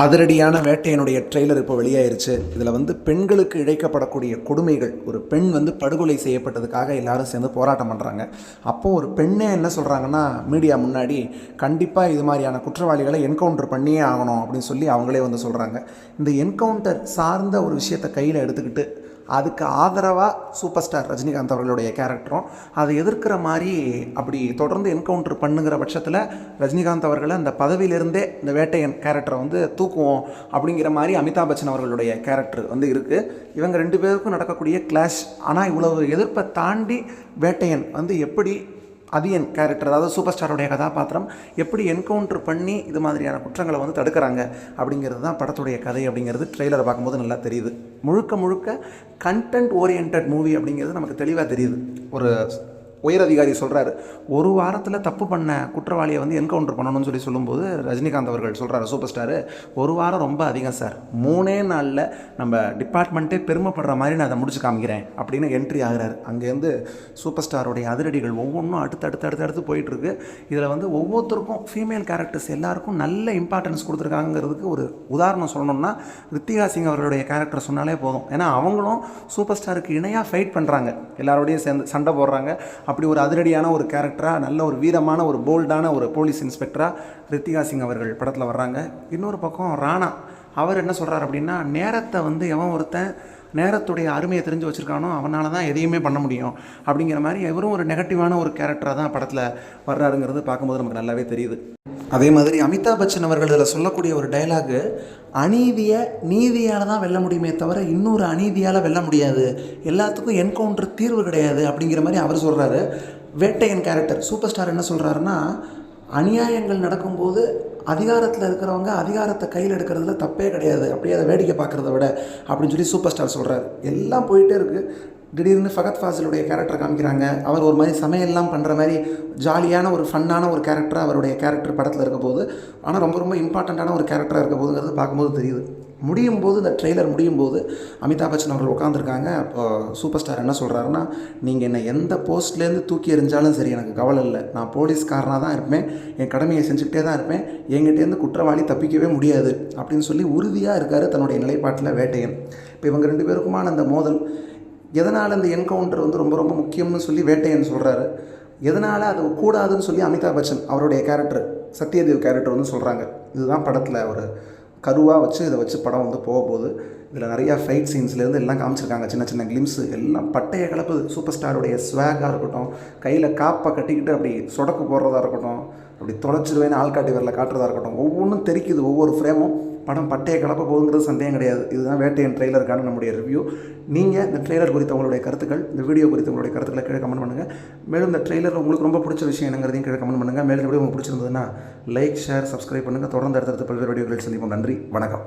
அதிரடியான வேட்டையனுடைய ட்ரெய்லர் இப்போ வெளியாயிருச்சு. இதில் வந்து பெண்களுக்கு இழைக்கப்படக்கூடிய கொடுமைகள். ஒரு பெண் வந்து படுகொலை செய்யப்பட்டதுக்காக எல்லாரும் சேர்ந்து போராட்டம் பண்ணுறாங்க அப்போது ஒரு பெண்ணே என்ன சொல்கிறாங்கன்னா மீடியா முன்னாடி கண்டிப்பாக இது மாதிரியான குற்றவாளிகளை என்கவுண்டர் பண்ணியே ஆகணும் அப்படின்னு சொல்லி அவங்களே வந்து சொல்கிறாங்க இந்த என்கவுண்டர் சார்ந்த ஒரு விஷயத்தை கையில் எடுத்துக்கிட்டு அதுக்கு ஆதரவாக சூப்பர் ஸ்டார் ரஜினிகாந்த் அவர்களுடைய கேரக்டரும் அதை எதிர்க்கிற மாதிரி அப்படி தொடர்ந்து என்கவுண்டர் பண்ணுங்கிற பட்சத்தில் ரஜினிகாந்த் அவர்களை அந்த பதவியிலிருந்தே இந்த வேட்டையன் கேரக்டரை வந்து தூக்குவோம் அப்படிங்கிற மாதிரி அமிதாப் பச்சன் அவர்களுடைய கேரக்டர் வந்து இருக்குது இவங்க ரெண்டு பேருக்கும் நடக்கக்கூடிய கிளாஷ் ஆனால் இவ்வளவு எதிர்ப்பை தாண்டி வேட்டையன் வந்து எப்படி அதியன் கேரக்டர் அதாவது சூப்பர் ஸ்டாருடைய கதாபாத்திரம் எப்படி என்கவுண்டர் பண்ணி இது மாதிரியான குற்றங்களை வந்து தடுக்கிறாங்க அப்படிங்கிறது தான் படத்துடைய கதை அப்படிங்கிறது ட்ரெய்லரை பார்க்கும்போது நல்லா தெரியுது. முழுக்க முழுக்க கண்டென்ட் ஓரியன்ட் மூவி அப்படிங்கிறது நமக்கு தெளிவாக தெரியுது. ஒரு உயர் அதிகாரி சொல்கிறாரு ஒரு வாரத்தில் தப்பு பண்ண குற்றவாளியை வந்து என்கவுண்டர் பண்ணணும்னு சொல்லி சொல்லும்போது ரஜினிகாந்த் அவர்கள் சொல்கிறார் சூப்பர் ஸ்டாரு ஒரு வாரம் ரொம்ப அதிகம் சார் மூணே நாளில் நம்ம டிபார்ட்மெண்ட்டே பெருமைப்படுற மாதிரி நான் அதை முடிச்சு காமிக்கிறேன் அப்படின்னு என்ட்ரி ஆகிறார். அங்கேருந்து சூப்பர் ஸ்டாருடைய அதிரடிகள் ஒவ்வொன்றும் அடுத்து அடுத்து அடுத்து அடுத்து போயிட்டுருக்கு இதில் வந்து ஒவ்வொருத்தருக்கும் ஃபீமேல் கேரக்டர்ஸ் எல்லாருக்கும் நல்ல இம்பார்ட்டன்ஸ் கொடுத்துருக்காங்கிறதுக்கு ஒரு உதாரணம் சொல்லணும்னா ரித்திகா சிங் அவர்களுடைய கேரக்டர் சொன்னாலே போதும். ஏன்னா அவங்களும் சூப்பர் ஸ்டாருக்கு இணையாக ஃபைட் பண்ணுறாங்க எல்லாரோடையும் சேர்ந்து சண்டை போடுறாங்க. அப்படி ஒரு அதிரடியான ஒரு கேரக்டராக நல்ல ஒரு வீரமான ஒரு போல்டான ஒரு போலீஸ் இன்ஸ்பெக்டராக ரித்திகா சிங் அவர்கள் படத்தில் வர்றாங்க. இன்னொரு பக்கம் ராணா அவர் என்ன சொல்கிறார் அப்படின்னா நேரத்தை வந்து எவன் ஒருத்தன் நேரத்துடைய அருமையை தெரிஞ்சு வச்சுருக்கானோ அவனால தான் எதையுமே பண்ண முடியும். அப்படிங்கிற மாதிரி இவரும் ஒரு நெகட்டிவான ஒரு கேரக்டராக தான் படத்தில் வர்றாருங்கிறது பார்க்கும்போது நமக்கு நல்லாவே தெரியுது. அதே மாதிரி அமிதாப் பச்சன் அவர்கள் இதில் சொல்லக்கூடிய ஒரு டைலாகு அநீதியை நீதியால் தான் வெல்ல முடியுமே தவிர இன்னொரு அநீதியால் வெல்ல முடியாது. எல்லாத்துக்கும் என்கவுண்டர் தீர்வு கிடையாது அப்படிங்கிற மாதிரி அவர் சொல்கிறாரு வேட்டையன் கேரக்டர் சூப்பர் ஸ்டார் என்ன சொல்கிறாருன்னா அநியாயங்கள் நடக்கும்போது அதிகாரத்தில் இருக்கிறவங்க அதிகாரத்தை கையில் எடுக்கிறதுல தப்பே கிடையாது. அப்படியே அதை வேடிக்கை பார்க்குறத விட அப்படின்னு சொல்லி சூப்பர் ஸ்டார் சொல்கிறாரு எல்லாம் போயிட்டே இருக்குது திடீர்னு ஃபகத் ஃபாசிலுடைய கேரக்டர் காமிக்கிறாங்க. அவர் ஒரு மாதிரி சமையல்லாம் பண்ணுற மாதிரி ஜாலியான ஒரு ஃபன்னான ஒரு கேரக்டராக அவருடைய கேரக்டர் படத்தில் இருக்க போது ஆனால் ரொம்ப ரொம்ப இம்பார்ட்டண்ட்டான ஒரு கேரக்டராக இருக்க போதுங்கிறது பார்க்கும்போது தெரியுது. முடியும் போது இந்த ட்ரெய்லர் முடியும் போது அமிதாப் பச்சன் அவர்கள் உட்காந்துருக்காங்க அப்போ சூப்பர் ஸ்டார் என்ன சொல்கிறாருன்னா நீங்கள் என்னை எந்த போஸ்ட்லேருந்து தூக்கி எறிஞ்சாலும் சரி எனக்கு கவலை இல்லை. நான் போலீஸ்காரனாக தான் இருப்பேன். என் கடமையை செஞ்சுக்கிட்டே தான் இருப்பேன். என்கிட்டேருந்து குற்றவாளி தப்பிக்கவே முடியாது. அப்படின்னு சொல்லி உறுதியாக இருக்கார் தன்னுடைய நிலைப்பாட்டில் வேட்டையன். இப்போ இவங்க ரெண்டு பேருக்குமான அந்த மோதல் எதனால் இந்த என்கவுண்டர் வந்து ரொம்ப ரொம்ப முக்கியம்னு சொல்லி வேட்டையன் சொல்கிறாரு எதனால் அது கூடாதுன்னு சொல்லி அமிதாப் பச்சன் அவருடைய கேரக்டர் சத்யதேவ் கேரக்டர் வந்து சொல்கிறாங்க இதுதான் படத்தில் ஒரு கருவாக வச்சு இதை வச்சு படம் வந்து போக போகுது. இதில் நிறையா ஃபைட் சீன்ஸ்லேருந்து எல்லாம் காமிச்சிருக்காங்க. சின்ன சின்ன கிளிம்ஸு எல்லாம் பட்டைய கலப்புது சூப்பர் ஸ்டாருடைய ஸ்வாகாக இருக்கட்டும் கையில் காப்பை கட்டிக்கிட்டு அப்படி சொடக்கு போடுறதா இருக்கட்டும் அப்படி தொலைச்சிடுவேன்னு ஆள்காட்டி வரல காட்டுறதா இருக்கட்டும் ஒவ்வொன்றும் தெரிக்குது. ஒவ்வொரு ஃப்ரேமும் படம் பட்டையை கலப்ப போகுங்கிறது சந்தேகம் கிடையாது. இதுதான் வேட்டையன் ட்ரெய்லருக்கான நம்முடைய ரிவ்யூ நீங்கள் இந்த ட்ரெய்லர் குறித்த உங்களுடைய கருத்துக்கள் இந்த வீடியோ குறித்த உங்களுடைய கருத்துக்களை கீழே கமெண்ட் பண்ணுங்கள் மேலும் இந்த ட்ரெய்லர் உங்களுக்கு ரொம்ப பிடிச்ச விஷயம் என்னங்கிறதையும் கீழே கமெண்ட் பண்ணுங்கள் மேலும் இந்த உங்களுக்கு பிடிச்சிருந்ததுன்னா லைக் ஷேர் சப்ஸ்கிரைப் பண்ணுங்கள் தொடர்ந்து அடுத்தடுத்த பல்வேறு வீடியோக்களில் சந்திப்போம். நன்றி. வணக்கம்.